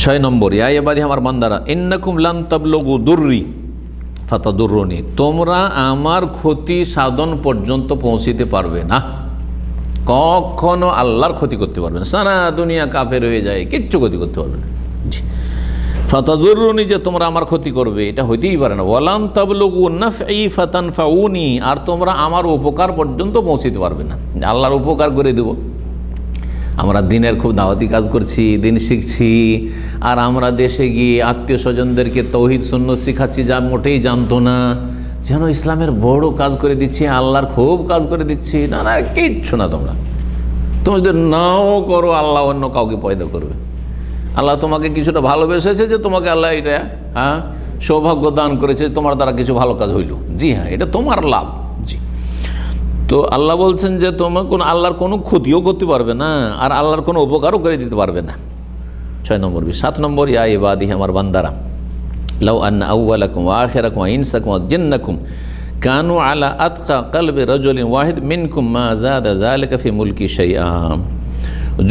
ছয় নম্বর ইয়া আমার বান্দারা, ইন্নাকুম লান তাবলগু দুর্রি ফাতা দুর্রনি তোমরা আমার ক্ষতি সাধন পর্যন্ত পৌঁছিতে পারবে না। কখনো আল্লাহর ক্ষতি করতে পারবে না। সারা দুনিয়া কাফের হয়ে যায়, কিচ্ছু ক্ষতি করতে পারবে না। ফাতাজুরুনি যে তোমরা আমার ক্ষতি করবে, এটা হইতেই পারে না। ওয়ালাম তাবলুগু নাফই ফাতান ফাউনি আর তোমরা আমার উপকার পর্যন্ত পৌঁছিতে পারবে না। আল্লাহর উপকার করে দেব। আমরা দিনের খুব দাওয়াতি কাজ করছি, দিন শিখছি। আর আমরা দেশে গিয়ে আত্মীয় স্বজনদেরকে তৌহিদ শূন্য শিখাচ্ছি, যা মোটেই জানতো না। যেন ইসলামের বড় কাজ করে দিচ্ছি, আল্লাহর খুব কাজ করে দিচ্ছি। না না, কিচ্ছু না তোমরা। তুমি যদি নাও করো, আল্লাহ অন্য কাউকে পয়দা করবে। আল্লাহ তোমাকে কিছুটা ভালোবেসেছে যে তোমাকে আল্লাহ এটা হ্যাঁ সৌভাগ্য দান করেছে, তোমার দ্বারা কিছু ভালো কাজ হইল। জি হ্যাঁ এটা তোমার লাভ। তো আল্লাহ বলছেন যে তোমার কোনো আল্লাহর কোনো ক্ষতিও করতে পারবে না, আর আল্লাহর কোনো উপকারও করে দিতে পারবে না। ছয় নম্বর বি সাত নম্বর, ইয়া ইবাদি আমার বান্দারা, লাউ আন্না আউ্লাকুম আখেরাকুম ইনসাকুম জিন্নাকুম কানু আলা আতকা কালবে রজলিন ওয়াহিদ মিনকুম মা জাদা ফি মুলকি শাইআম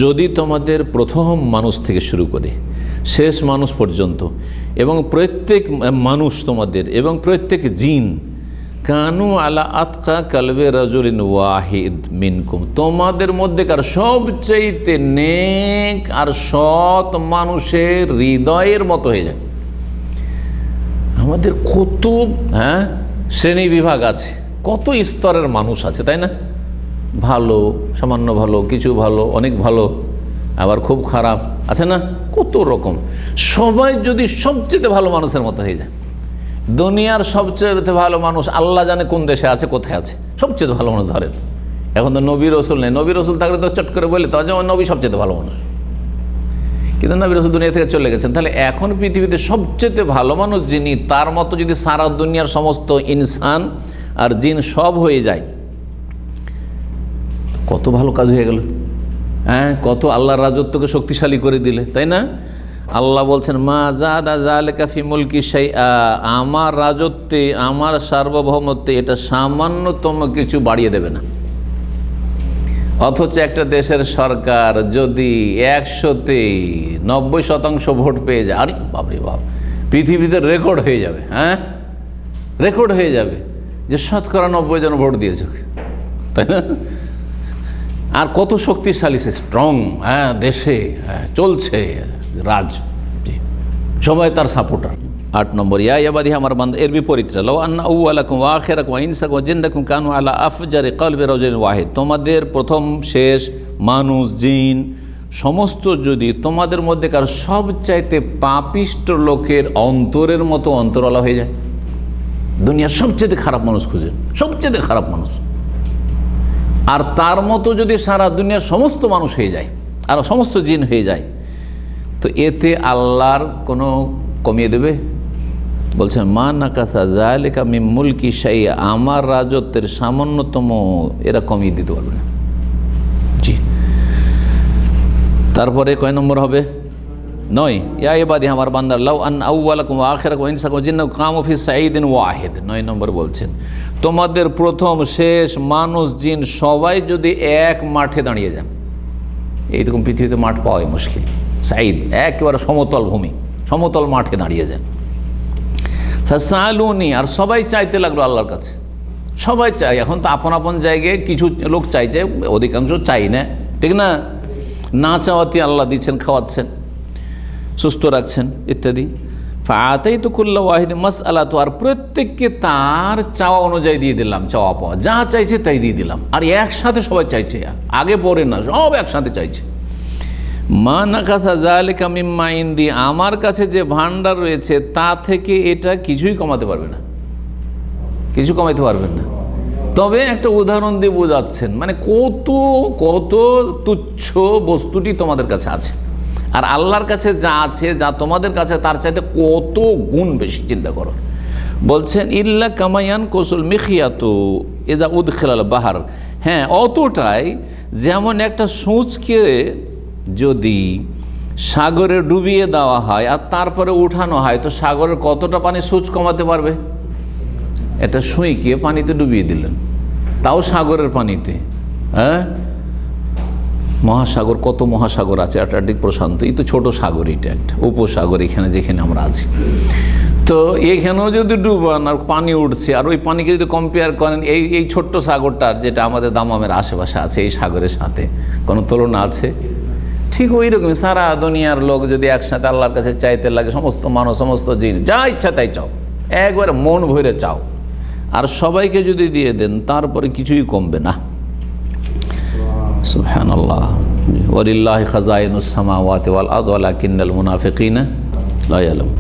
যদি তোমাদের প্রথম মানুষ থেকে শুরু করে, শেষ মানুষ পর্যন্ত এবং প্রত্যেক মানুষ তোমাদের এবং প্রত্যেক জিন কানু আলা আতকা কালবে রাজুলিন ওয়াহিদ মিনকুম। তোমাদের মধ্যেকার সবচাইতে নেক আর সৎ মানুষের হৃদয়ের মতো হয়ে যায়। আমাদের কত হ্যাঁ শ্রেণি বিভাগ আছে, কত স্তরের মানুষ আছে, তাই না? ভালো, সামান্য ভালো, কিছু ভালো, অনেক ভালো, আবার খুব খারাপ, আছে না? কত রকম। সবাই যদি সবচেয়ে ভালো মানুষের মতো হয়ে যায়। দুনিয়ার সবচেয়ে ভালো মানুষ আল্লাহ জানে কোন দেশে আছে, কোথায় আছে। সবচেয়ে ভালো মানুষ ধরেন। এখন তো নবী রসুল নেই। নবী রসুল থাকলে তো চট করে বলে তো যেমন নবী সবচেয়ে ভালো মানুষ। কিন্তু নবী রসুল দুনিয়া থেকে চলে গেছেন। তাহলে এখন পৃথিবীতে সবচেয়ে ভালো মানুষ যিনি, তার মতো যদি সারা দুনিয়ার সমস্ত ইনসান আর জিন সব হয়ে যায়, কত ভালো কাজ হয়ে গেল। হ্যাঁ কত আল্লাহর রাজত্বকে শক্তিশালী করে দিলে, তাই না? আল্লাহ বলছেন, মা জাদা জালেকা ফিমুলকি সেই আমার রাজত্বে, আমার সার্বভৌমত্বে এটা সামান্যতম কিছু বাড়িয়ে দেবে না। অথচ একটা দেশের সরকার যদি একশোতে নব্বই শতাংশ ভোট পেয়ে যায়, আরে বাবরে বাপ, পৃথিবীতে রেকর্ড হয়ে যাবে হ্যাঁ? রেকর্ড হয়ে যাবে যে শতকরা নব্বই জন ভোট দিয়েছে। তাই না? আর কত শক্তিশালী সে স্ট্রং হ্যাঁ দেশে হ্যাঁ চলছে। রাজ। সবাই তার সাপোর্টার আট নম্বর, ইয়া আমার বান্ধব এর বিপরীতটা লো আন্না উ আলাকুম ওয়াখেরাকুম ইনসাকুম জিন্দাকুম কানু আলা আফজারে কলবে রজেন ওয়াহেদ। তোমাদের প্রথম শেষ মানুষ, জিন, সমস্ত যদি তোমাদের মধ্যেকার সবচাইতে পাপিষ্ট লোকের অন্তরের মতো অন্তরওয়ালা হয়ে যায়, দুনিয়ার সবচেয়ে খারাপ মানুষ খুঁজে। সবচেয়ে খারাপ মানুষ। আর তার মতো যদি সারা দুনিয়ার সমস্ত মানুষ হয়ে যায়, আর সমস্ত জিন হয়ে যায় তো এতে আল্লাহর কোনো কমিয়ে দেবে? বলছেন, মা নাকাসা জালেকা মি মুলকি সাই আমার রাজত্বের সামান্যতম এরা কমিয়ে দিতে পারবে না। জি। তারপরে কয় নম্বর হবে? নয়। ইয়া এবাদি আমার বান্দার লাউ আন আউ্লাকুম আখেরাকুম ইনসাকুম জিন্না কামফি সাঈদিন ওয়াহেদ নয় নম্বর বলছেন। তোমাদের প্রথম শেষ মানুষ জিন সবাই যদি এক মাঠে দাঁড়িয়ে যান এইরকম পৃথিবীতে মাঠ পাওয়াই মুশকিল। সাঈদ, একেবারে সমতল ভূমি, সমতল মাঠে দাঁড়িয়ে যান। ফাসালুনি আর সবাই চাইতে লাগল আল্লাহর কাছে। সবাই চাই এখন তো আপন আপন জায়গায় কিছু লোক চাইছে অধিকাংশ চাই না, ঠিক না? না চাওয়াতে আল্লাহ দিচ্ছেন, খাওয়াচ্ছেন, সুস্থ রাখছেন, ইত্যাদি। ফাতেই তো কুল্লা ওয়াহিদ মাস আল্লাহ তো আর প্রত্যেককে তার চাওয়া অনুযায়ী দিয়ে দিলাম, চাওয়া পাওয়া। যা চাইছে তাই দিয়ে দিলাম। আর একসাথে সবাই চাইছে, আগে পরে না, সব একসাথে চাইছে। মা না কাছা জালিকা মিম্মা ইন্দি, আমার কাছে যে ভান্ডার রয়েছে, তা থেকে এটা কিছুই কমাতে পারবে না। কিছু কমাইতে পারবেন না। তবে একটা উদাহরণ দিয়ে বোঝাচ্ছেন মানে কত কত তুচ্ছ বস্তুটি তোমাদের কাছে আছে। আর আল্লাহর কাছে যা আছে, যা তোমাদের কাছে, তার চাইতে কত গুণ বেশি, চিন্তা করো। বলছেন, ইল্লা কামায়ান কৌশল মিখিয়াতু এদা উদখেলাল বাহার। হ্যাঁ অতটাই যেমন একটা সূচকে যদি সাগরে ডুবিয়ে দেওয়া হয় আর তারপরে উঠানো হয়, তো সাগরের কতটা পানি সূচ কমাতে পারবে? এটা সুঁইকে পানিতে ডুবিয়ে দিলেন। তাও সাগরের পানিতে হ্যাঁ? মহাসাগর, কত মহাসাগর আছে? আটলান্টিক প্রশান্ত, এই তো ছোট সাগর এটা একটা, উপসাগর এখানে যেখানে আমরা আছি। তো এখানেও যদি ডুবান আর পানি উঠছে, আর ওই পানিকে যদি কম্পেয়ার করেন, এই এই ছোট্ট সাগরটার যেটা আমাদের দামামের আশেপাশে আছে, এই সাগরের সাথে, কোনো তুলনা আছে? ঠিক ওই রকম সারা দুনিয়ার লোক যদি একসাথে আল্লাহর কাছে চাইতে লাগে, সমস্ত মানুষ, সমস্ত জিন, যা ইচ্ছা তাই চাও। একবার মন ভরে চাও। আর সবাইকে যদি দিয়ে দেন, তারপরে কিছুই কমবে না। সুফহান আল্লাহ ওরিল্লাহ খাজাইনুসামা ওয়াতে ওয়াল আদ ওয়ালা কিন্নাল মুনাফিকিনা লা ইয়ালাম